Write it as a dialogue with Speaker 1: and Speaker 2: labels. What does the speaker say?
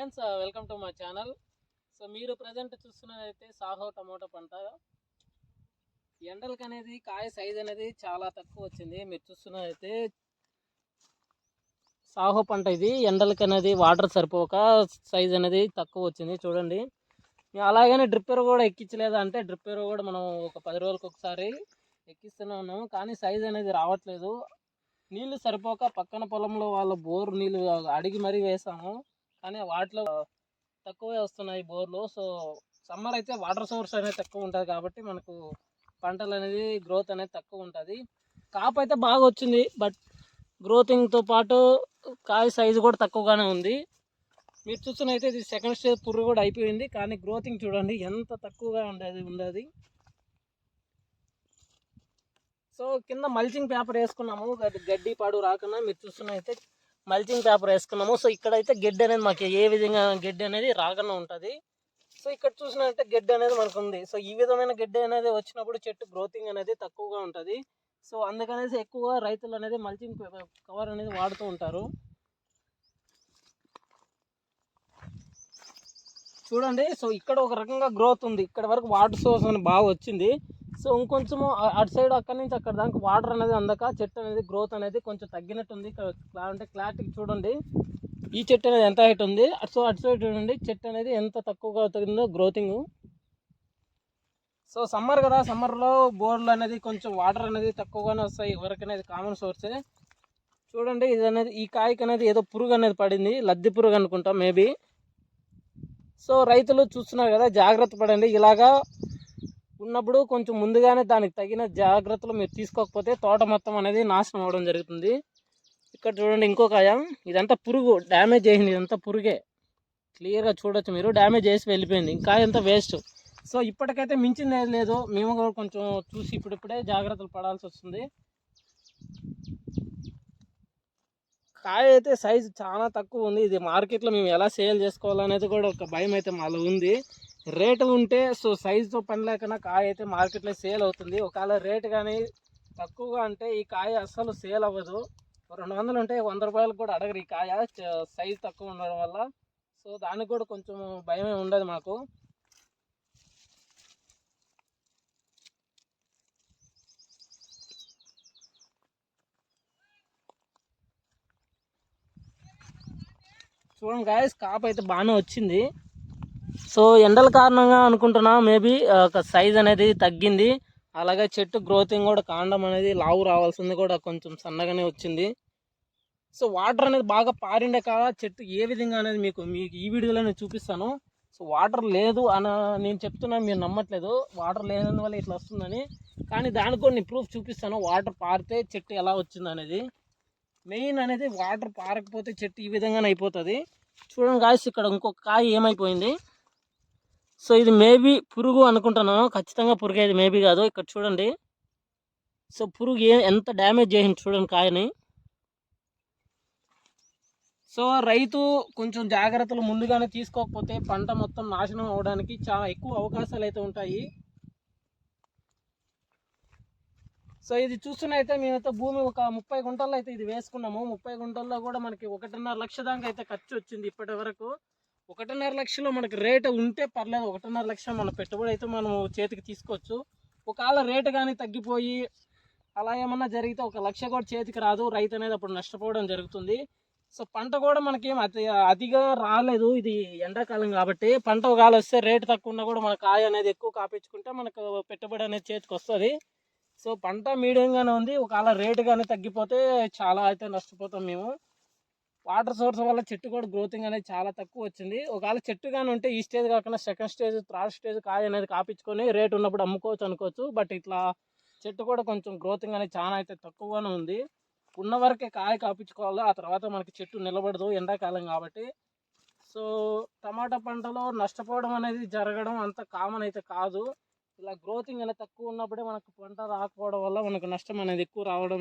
Speaker 1: Friends welcome to my channel. So మీరు present చూస్తున్నదైతే Saaho tomato పంట. ఎండలకి అనేది కాయ సైజ్ అనేది చాలా తక్కువ వచ్చింది. మీరు చూస్తున్నదైతే సాహో పంట ఇది. ఎండలకి అనేది వాటర్ సరిపోక సైజ్ అనేది తక్కువ వచ్చింది. చూడండి. మేము అలాగనే డ్రిప్పర్ కూడా ఎక్కించలేదు అంటే డ్రిప్పర్ కూడా మనం ఒక పది రోజులకు ఒకసారి ఎక్కిస్తూనే ఉన్నాము. కానీ సైజ్ అనేది రావట్లేదు. నీళ్ళు సరిపోక పక్కన పొలంలో వాళ్ళ బోర్ నీళ్ళు అడిగి మరీ వేసాము. కానీ వాటిలో తక్కువే వస్తున్నాయి బోర్లు. సో సమ్మర్ అయితే వాటర్ సోర్స్ అనేది తక్కువ ఉంటుంది కాబట్టి మనకు పంటలు అనేది గ్రోత్ అనేది తక్కువ ఉంటుంది. కాపు అయితే బాగా వచ్చింది బట్ గ్రోతింగ్తో పాటు కాయ సైజు కూడా తక్కువగానే ఉంది. మీరు అయితే ఇది సెకండ్ స్టేజ్ పురుగు కూడా అయిపోయింది కానీ గ్రోతింగ్ చూడండి ఎంత తక్కువగా ఉండేది ఉండేది. సో కింద మల్చింగ్ పేపర్ వేసుకున్నాము గడ్డి- గడ్డి పాడు రాకుండా మీరు చూస్తున్నైతే మల్చింగ్ పేపర్ వేసుకున్నాము. సో ఇక్కడైతే గడ్డి అనేది మాకు ఏ విధంగా గడ్డి అనేది రాకుండా ఉంటుంది. సో ఇక్కడ చూసినట్టే గడ్డి అనేది మనకు ఉంది సో ఈ విధమైన గడ్డి అనేది వచ్చినప్పుడు చెట్టు గ్రోతింగ్ అనేది తక్కువగా ఉంటుంది. సో అందుకనేసి ఎక్కువగా రైతులు అనేది మల్చింగ్ కవర్ అనేది వాడుతూ ఉంటారు. చూడండి. సో ఇక్కడ ఒక రకంగా గ్రోత్ ఉంది. ఇక్కడ వరకు వాటర్ సోర్స్ అని బాగా వచ్చింది. సో ఇంకొంచెము అటు సైడ్ అక్కడి నుంచి అక్కడ దానికి వాటర్ అనేది అందక చెట్టు అనేది గ్రోత్ అనేది కొంచెం తగ్గినట్టుంది. క్లా- అంటే క్లారిటీ చూడండి. ఈ చెట్టు అనేది ఎంత హైట్ ఉంది? అటు సో అటు సైడ్ చూడండి. చెట్టు అనేది ఎంత తక్కువగా అవుతుందో గ్రోతింగ్. సో సమ్మర్ కదా. సమ్మర్లో బోర్లు అనేది కొంచెం వాటర్ అనేది తక్కువగానే వస్తాయి. వరకు అనేది కామన్ సోర్సే. చూడండి ఇది అనేది ఈ కాయకి అనేది ఏదో పురుగు అనేది పడింది. లద్ది పురుగు అనుకుంటా మేబీ. సో రైతులు చూస్తున్నారు కదా జాగ్రత్త పడండి. ఇలాగా ఉన్నప్పుడు కొంచెం ముందుగానే దానికి తగిన జాగ్రత్తలు మీరు తీసుకోకపోతే తోట మొత్తం అనేది నాశనం అవడం జరుగుతుంది. ఇక్కడ చూడండి ఇంకో కాయ ఇదంతా పురుగు. డ్యామేజ్ అయింది. ఇదంతా పురుగే. క్లియర్గా చూడొచ్చు మీరు. డ్యామేజ్ చేసి వెళ్ళిపోయింది. ఇంకా అంతా వేస్ట్ సో ఇప్పటికైతే మించింది ఏది లేదు. మేము కూడా కొంచెం చూసి ఇప్పుడిప్పుడే జాగ్రత్తలు పడాల్సి వస్తుంది. కాయ అయితే సైజు చాలా తక్కువ ఉంది. ఇది మార్కెట్లో మేము ఎలా సేల్ చేసుకోవాలనేది కూడా ఒక భయం అయితే మాలో ఉంది. రేటు ఉంటే సో సైజుతో పని లేకుండా కాయ అయితే మార్కెట్లో సేల్ అవుతుంది. ఒకవేళ రేటు కానీ తక్కువగా అంటే ఈ కాయ అస్సలు సేల్ అవ్వదు. రెండు వందలు ఉంటే వంద రూపాయలు కూడా అడగరు ఈ కాయ. సైజు తక్కువ ఉండడం వల్ల. సో దానికి కూడా కొంచెం భయమే ఉండదు మాకు. చూడండి గాయస్ కాపు అయితే బాగానే వచ్చింది. సో ఎండల కారణంగా అనుకుంటున్నా మేబీ ఒక సైజ్ అనేది తగ్గింది. అలాగే చెట్టు గ్రోతింగ్ కూడా కాండం అనేది లావు రావాల్సింది కూడా కొంచెం సన్నగానే వచ్చింది. సో వాటర్ అనేది బాగా పారిండే కాడ చెట్టు ఏ విధంగా అనేది మీకు మీకు ఈ వీడియోలో నేను చూపిస్తాను. సో వాటర్ లేదు అని నేను చెప్తున్నాను మీరు నమ్మట్లేదు. వాటర్ లేనందువల్ల ఇట్లా వస్తుందని. కానీ దానికి కూడా నేను ప్రూఫ్ చూపిస్తాను వాటర్ పారితే చెట్టు ఎలా వచ్చింది అనేది. మెయిన్ అనేది వాటర్ పారకపోతే చెట్టు ఈ విధంగానే అయిపోతుంది. చూడండి గాయస్ ఇక్కడ ఇంకొక కాయ ఏమైపోయింది. సో ఇది మేబీ పురుగు అనుకుంటున్నాను ఖచ్చితంగా పురుగు. ఇది మేబీ కాదు. ఇక్కడ చూడండి. సో పురుగు ఏ ఎంత డ్యామేజ్ చేసింది చూడండి కాయని. సో రైతు కొంచెం జాగ్రత్తలు ముందుగానే తీసుకోకపోతే పంట మొత్తం నాశనం అవడానికి చాలా ఎక్కువ అవకాశాలు అయితే ఉంటాయి. సో ఇది చూస్తున్నైతే మేమైతే భూమి ఒక ముప్పై గుంటల్లో అయితే ఇది వేసుకున్నాము. ముప్పై గుంటల్లో కూడా మనకి ఒకటిన్నర లక్ష దాకా అయితే ఖర్చు వచ్చింది ఇప్పటి వరకు. ఒకటిన్నర లక్షలో మనకి రేటు ఉంటే పర్లేదు ఒకటిన్నర లక్ష మన పెట్టుబడి అయితే మనం చేతికి తీసుకోవచ్చు. ఒకవేళ రేటు కానీ తగ్గిపోయి అలా ఏమన్నా జరిగితే ఒక లక్ష కూడా చేతికి రాదు రైతు అనేది అప్పుడు నష్టపోవడం జరుగుతుంది. సో పంట కూడా మనకేం అతి అతిగా రాలేదు ఇది ఎండాకాలం కాబట్టి. పంట ఒకవేళ వస్తే రేటు తక్కువ ఉన్నా కూడా మన కాయ అనేది ఎక్కువ కాపించుకుంటే మనకు పెట్టుబడి అనేది చేతికి వస్తుంది. సో పంట మీడియంగానే ఉంది. ఒకవేళ రేటు కానీ తగ్గిపోతే చాలా అయితే నష్టపోతాం మేము. వాటర్ సోర్స్ వల్ల చెట్టు కూడా గ్రోతింగ్ అనేది చాలా తక్కువ వచ్చింది. ఒకవేళ చెట్టు కానీ ఉంటే ఈ స్టేజ్ కాకుండా సెకండ్ స్టేజ్ థర్డ్ స్టేజ్ కాయ అనేది కాపించుకొని రేట్ ఉన్నప్పుడు అమ్ముకోవచ్చు అనుకోవచ్చు. బట్ ఇట్లా చెట్టు కూడా కొంచెం గ్రోతింగ్ అనేది చాలా అయితే తక్కువగానే ఉంది. ఉన్న వరకే కాయ కాపించుకోవాలి ఆ తర్వాత మనకి చెట్టు నిలబడదు ఎండాకాలం కాబట్టి. సో టమాటా పంటలో నష్టపోవడం అనేది జరగడం అంత కామన్ అయితే కాదు. ఇలా గ్రోతింగ్ అనేది తక్కువ ఉన్నప్పుడే మనకు పంట రాకపోవడం వల్ల మనకు నష్టం అనేది ఎక్కువ రావడం